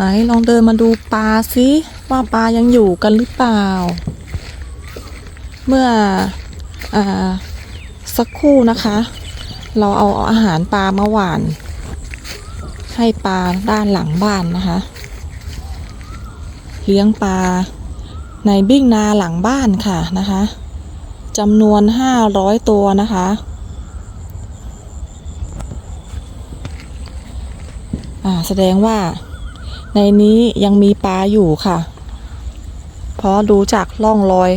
ไหนลองเดินมาดูปลาสิว่าปลายังอยู่กันหรือเปล่า เมื่ออสักครู่นะคะ เราเอาอาหารปลามาหวาน ให้ปลาด้านหลังบ้านนะคะ เลี้ยงปลาในบิ้งนาหลังบ้านค่ะนะคะจำนวน500ตัวนะคะอ่าแสดงว่า ในนี้ยังมีปลาอยู่ค่ะ เพราะดูจากร่องรอย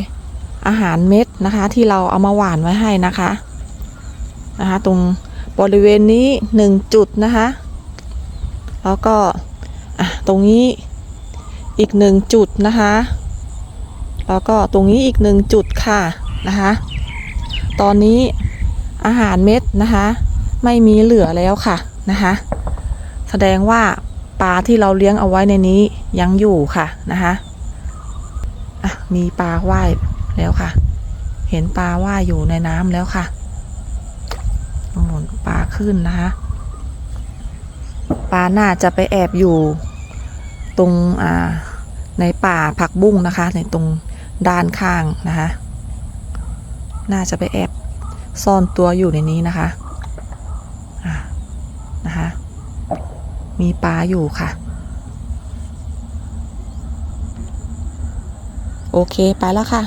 อาหารเม็ดนะคะ ที่เราเอามาหว่านไว้ให้นะคะนะคะ ตรงบริเวณนี้หนึ่งจุดนะคะ แล้วก็อะตรงนี้อีกหนึ่งจุดนะคะ แล้วก็ตรงนี้อีกหนึ่งจุดค่ะนะคะ ตอนนี้อาหารเม็ดนะคะ ไม่มีเหลือแล้วค่ะนะคะ แสดงว่า ปลาที่เราเลี้ยงเอาไว้ในนี้ยังอยู่ค่ะนะคะอะมีปลาว่ายแล้วค่ะ เห็นปลาว่ายอยู่ในน้ำแล้วค่ะโน่นปลาขึ้นนะคะปลาน่าจะไปแอบอยู่ตรงอ่าในป่าผักบุ้งนะคะ ในตรงด้านข้างนะคะ น่าจะไปแอบซ่อนตัวอยู่ในนี้นะคะ มีปลาอยู่ค่ะ โอเค ไปแล้วค่ะ